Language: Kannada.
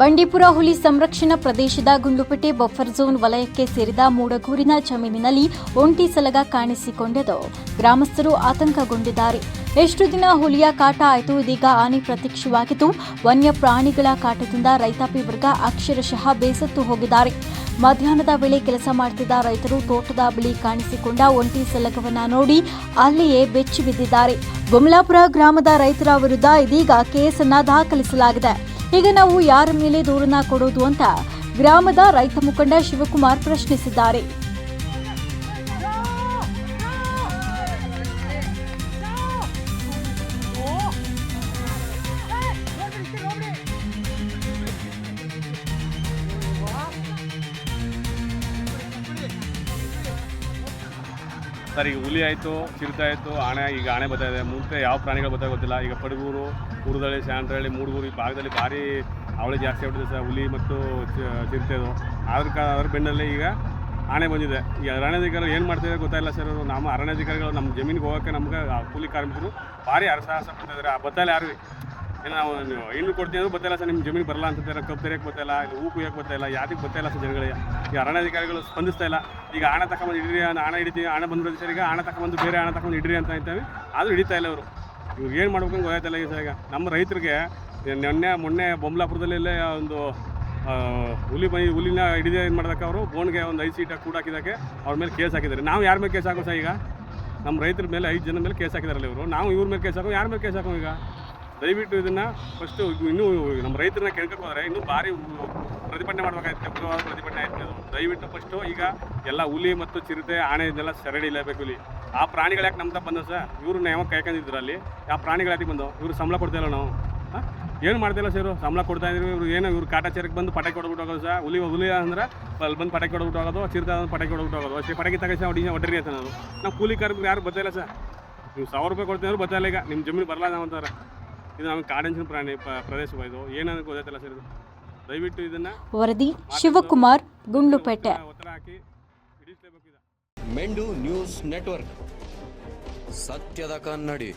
ಬಂಡೀಪುರ ಹುಲಿ ಸಂರಕ್ಷಣಾ ಪ್ರದೇಶದ ಗುಂಡ್ಲುಪೇಟೆ ಬಫರ್ ಝೋನ್ ವಲಯಕ್ಕೆ ಸೇರಿದ ಮೂಡಗೂರಿನ ಜಮೀನಿನಲ್ಲಿ ಒಂಟಿ ಸಲಗ ಕಾಣಿಸಿಕೊಂಡಿದ್ದು, ಗ್ರಾಮಸ್ಥರು ಆತಂಕಗೊಂಡಿದ್ದಾರೆ. ಎಷ್ಟು ದಿನ ಹುಲಿಯ ಕಾಟ ಆಯಿತು, ಇದೀಗ ಆನೆ ಪ್ರತ್ಯಕ್ಷವಾಗಿದ್ದು, ವನ್ಯ ಪ್ರಾಣಿಗಳ ಕಾಟದಿಂದ ರೈತಾಪಿ ವರ್ಗ ಅಕ್ಷರಶಃ ಬೇಸತ್ತು ಹೋಗಿದ್ದಾರೆ. ಮಧ್ಯಾಹ್ನದ ವೇಳೆ ಕೆಲಸ ಮಾಡುತ್ತಿದ್ದ ರೈತರು ತೋಟದ ಬಳಿ ಕಾಣಿಸಿಕೊಂಡ ಒಂಟಿ ಸಲಗವನ್ನ ನೋಡಿ ಅಲ್ಲಿಯೇ ಬೆಚ್ಚಿ ಬಿದ್ದಿದ್ದಾರೆ. ಗ್ರಾಮದ ರೈತರ ವಿರುದ್ಧ ಇದೀಗ ಕೇಸನ್ನ ದಾಖಲಿಸಲಾಗಿದೆ. ಈಗ ನಾವು ಯಾರ ಮೇಲೆ ದೂರನ್ನ ಕೊಡೋದು ಅಂತ ಗ್ರಾಮದ ರೈತ ಮುಖಂಡ ಶಿವಕುಮಾರ್ ಪ್ರಶ್ನಿಸಿದ್ದಾರೆ. ಸರ್ ಈಗ ಹುಲಿ ಆಯಿತು, ಚಿರತೆ ಆಯಿತು ಆಣೆ ಈಗ ಆಣೆ ಬರ್ತಾ ಇದೆ. ಮುಂಚೆ ಯಾವ ಪ್ರಾಣಿಗಳು ಬರ್ತಾ ಗೊತ್ತಿಲ್ಲ. ಈಗ ಪಡಗೂರು ಕುರುದಳ್ಳಿ ಸ್ಯಾಂಡ್ರಹಳ್ಳಿ ಮೂಡುಗೂರು ಈ ಭಾಗದಲ್ಲಿ ಭಾರಿ ಅವಳಿ ಜಾಸ್ತಿ ಆಗ್ಬಿಟ್ಟಿದೆ ಸರ್, ಹುಲಿ ಮತ್ತು ಚಿರತೆದು. ಅದ್ರ ಕ, ಅದ್ರ ಬೆನ್ನಲ್ಲಿ ಈಗ ಆಣೆ ಬಂದಿದೆ. ಈ ಅರಣ್ಯಾಧಿಕಾರಿಗಳು ಏನು ಮಾಡ್ತಿದ್ದಾರೆ ಗೊತ್ತಾಯಿಲ್ಲ ಸರ್ ಅವರು. ನಮ್ಮ ಅರಣ್ಯಾಧಿಕಾರಿಗಳು ನಮ್ಮ ಜಮೀನಿಗೆ ಹೋಗೋಕ್ಕೆ ನಮ್ಗೆ ಕೂಲಿ ಕಾರ್ಮಿಕರು ಭಾರಿ ಅರಸಾಹಸ ಪಡ್ತಾ ಆ ಬತ್ತಲ್ಲಿ ಯಾರು ಏನು ನಾವು ಏನು ಕೊಡ್ತೀವಿ ಅಂದ್ರೆ ಗೊತ್ತಿಲ್ಲ ಸರ್ ನಿಮ್ಮ ಜಮೀನು ಬರಲ್ಲ ಅಂತ ಕಬ್ಬು ತೆರೆಯಕ್ಕೆ ಗೊತ್ತಿಲ್ಲ ಇಲ್ಲಿ, ಹೂ ಕುಯ್ಯಕ್ಕೆ ಗೊತ್ತಿಲ್ಲ ಯಾರಿಗೆ ಗೊತ್ತಿಲ್ಲ ಸರ್ ಜನಗಳಿಗೆ. ಈ ಅರಣ್ಯಾಧಿಕಾರಿಗಳು ಸ್ಪಂದಿಸ್ತಾ ಇಲ್ಲ. ಈಗ ಹಣ ಹಿಡಿರಿ ಅಂತ ಹಣ ಹಿಡಿತೀವಿ ಹಣ ಬಂದ್ಬಿಡುತ್ತೆ ಸರ್, ಈಗ ಹಣ ತಗೊಂಬಂದು ಬೇರೆ ಹಣ ತಕೊಂಡು ಹಿಡಿರಿ ಅಂತ ಹೇಳ್ತೇವೆ ಆದರೂ ಹಿಡಿತಾ ಇಲ್ಲ ಅವರು. ಇವ್ರು ಏನು ಮಾಡ್ಬೇಕು ಗೊತ್ತಾಯ್ತಲ್ಲ ಈಗ ಸರ್ ಈಗ. ನಮ್ಮ ರೈತರಿಗೆ ನೆನ್ನೆ, ಮೊನ್ನೆ ಬೊಮ್ಲಾಪುರದಲ್ಲೇ ಒಂದು ಹುಲಿ ಬೈ ಹುಲಿನ ಹಿಡಿದೇ ಏನು ಮಾಡಿದಾಗ ಅವರು ಬೋನ್ಗೆ ಒಂದು ಐದು ಸೀಟ ಕೂಡ ಹಾಕಿದ್ದಕ್ಕೆ ಅವ್ರ ಮೇಲೆ ಕೇಸ್ ಹಾಕಿದ್ದಾರೆ. ನಾವು ಯಾರ ಮೇಲೆ ಕೇಸ್ ಹಾಕೋ ಸರ್ ಈಗ? ನಮ್ಮ ರೈತರ ಮೇಲೆ ಐದು ಜನ ಮೇಲೆ ಕೇಸ್ ಹಾಕಿದಾರಲ್ಲ ಇವರು. ನಾವು ಇವ್ರ ಮೇಲೆ ಕೇಸ್ ಹಾಕೋ ಯಾರ ಮೇಲೆ ಕೇಸ್ ಹಾಕೋ ಈಗ? ದಯವಿಟ್ಟು ಇದನ್ನು ಫಸ್ಟು ಇನ್ನೂ ನಮ್ಮ ರೈತರನ್ನ ಕೇಳ್ಕೊಕ್ ಹೋದ್ರೆ ಇನ್ನೂ ಭಾರಿ ಪ್ರತಿಭಟನೆ ಮಾಡ್ಬೇಕಾಯ್ತು ಉಗ್ರವಾದ ಪ್ರತಿಭಟನೆ ಆಯ್ತು. ದಯವಿಟ್ಟು ಫಸ್ಟು ಈಗ ಎಲ್ಲ ಹುಲಿ ಮತ್ತು ಚಿರತೆ ಆಣೆ ಇದೆಲ್ಲ ಸೆರೆಡಿ ಇಲ್ಲಬೇಕು ಇಲ್ಲಿ. ಆ ಪ್ರಾಣಿಗಳು ಯಾಕೆ ನಮ್ಮ ಬಂದ ಸರ್? ಇವ್ರನ್ನ ಯಾವಾಗ ಕಾಯ್ಕೊಂಡಿದ್ರು ಅಲ್ಲಿ? ಆ ಪ್ರಾಣಿಗಳು ಯಾಕೆ ಬಂದು ಇವ್ರು ಸಂಬಳ ಕೊಡ್ತಾಯಿಲ್ಲ ನಾವು. ಹಾಂ? ಏನು ಮಾಡ್ತಿಲ್ಲ ಸರ್ ಸಂಬಳ ಕೊಡ್ತಾ ಇದ್ರು, ಇವ್ರು ಏನು, ಇವ್ರು ಕಾಟಾಚಾರಕ್ಕೆ ಬಂದು ಪಟಾಕಿ ಕೊಡ್ಬಿಟ್ಟು ಹೋಗೋದು ಸರ್? ಹುಲಿ ಹುಲಿ ಅಂದ್ರೆ ಅಲ್ಲಿ ಬಂದು ಪಟಾಕಿ ಕೊಡ್ಬಿಟ್ಟು ಹೋಗೋದು, ಚಿರತೆ ಅಂದ್ರೆ ಪಟಾಕಿ ಕೊಡ್ಬಿಟ್ಟು ಹೋಗೋದು. ಅಷ್ಟೇ ಪಟಾಕಿ ತಗೋಸಿ ಹೊಡಿ ಹೊಡ್ರಿ ಅಂತ ನಾನು ನಾವು ಕೂಲಿ ಕಾರ್ಮಿಕರು ಯಾರು ಬರ್ತಾಯಿಲ್ಲ ಸರ್? ನೀವು ಸಾವಿರ ರೂಪಾಯಿ ಕೊಡ್ತಿದ್ರು ಬರ್ತಾಯಿಲ್ಲ ಈಗ. ನಿಮ್ಮ ಜಮೀನು ಬರಲ್ಲ ಅಂತಾರೆ ಇದು ನಮಗೆ ಕಾಡಂಚಿನ ಪ್ರಾಣಿ ಪ್ರದೇಶ ಏನಂತ ಗೊತ್ತಾಯ್ತಲ್ಲ ಸರ್ ಇದು. ದಯವಿಟ್ಟು ಇದನ್ನು ವರದಿ ಶಿವಕುಮಾರ್ ಗುಂಡ್ಲುಪೇಟೆ. ಒತ್ತಡ ಹಾಕಿ ಹಿಡಿಸಲೇಬೇಕು ಮೆಂಡು ನ್ಯೂಸ್ ನೆಟ್ವರ್ಕ್. ಸತ್ಯದ ಕನ್ನಡಿ.